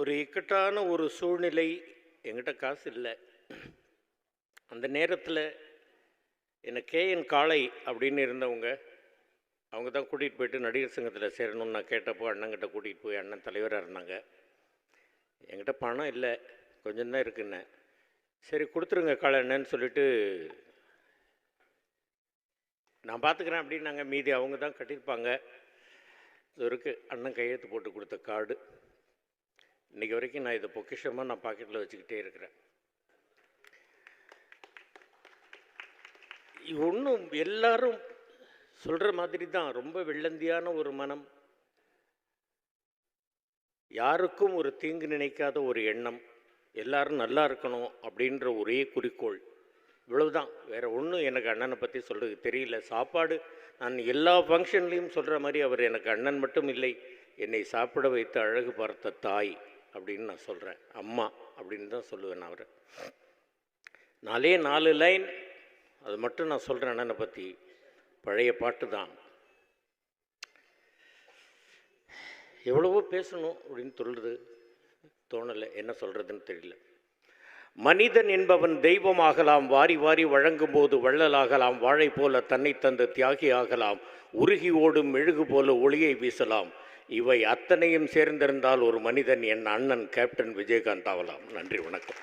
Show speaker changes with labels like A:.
A: ஒரு இக்கட்டான ஒரு சூழ்நிலை என்கிட்ட காசு இல்லை. அந்த நேரத்தில் என்னை கேஎன் காளை அப்படின்னு இருந்தவங்க அவங்க தான் கூட்டிகிட்டு போயிட்டு நடிகர் சங்கத்தில் சேரணும்னு நான் கேட்டப்போ அண்ணங்கிட்ட கூட்டிகிட்டு போய் அண்ணன் தலைவராக இருந்தாங்க. என்கிட்ட பணம் இல்லை கொஞ்சம் தான் இருக்குன்னு. சரி கொடுத்துருங்க காளை என்னன்னு சொல்லிட்டு நான் பார்த்துக்கிறேன் அப்படின்னாங்க. மீதி அவங்க தான் கட்டியிருப்பாங்க. இது இருக்குது அண்ணன் கையெழுத்து போட்டு கொடுத்த கார்டு. இன்றைக்கி வரைக்கும் நான் இதை பொக்கிஷமாக நான் பாக்கெட்டில் வச்சுக்கிட்டே இருக்கிறேன். ஒன்றும் எல்லாரும் சொல்கிற மாதிரி தான் ரொம்ப வெள்ளந்தியான ஒரு மனம். யாருக்கும் ஒரு தீங்கு நினைக்காத ஒரு எண்ணம். எல்லாரும் நல்லா இருக்கணும் அப்படின்ற ஒரே குறிக்கோள். இவ்வளவுதான். வேற ஒன்றும் எனக்கு அண்ணனை பற்றி சொல்கிறது தெரியல. சாப்பாடு நான் எல்லா ஃபங்க்ஷன்லேயும் சொல்கிற மாதிரி அவர் எனக்கு அண்ணன் மட்டும் இல்லை. என்னை சாப்பிட வைத்து அழகு பார்த்த தாய். அப்படின்னு நான் சொல்கிறேன் அம்மா அப்படின்னு தான் சொல்லுவேன் அவரை. நாலே நாலு லைன். அது மட்டும் நான் சொல்கிறேன் அண்ணனை பற்றி பழைய பாட்டு தான். எவ்வளவோ பேசணும் அப்படின்னு சொல்கிறது தோணலை. என்ன சொல்கிறதுன்னு தெரியல. மனிதன் என்பவன் தெய்வமாகலாம் வாரி வாரி வழங்கும்போது வள்ளலாகலாம் வாழை போல தன்னை தந்து தியாகி ஆகலாம் உருகி ஓடும் மெழுகு போல ஒளியை வீசலாம். இவை அத்தனையும் சேர்ந்திருந்தால் ஒரு மனிதன் என் அண்ணன் கேப்டன் விஜயகாந்த் ஆகலாம் நன்றி வணக்கம்.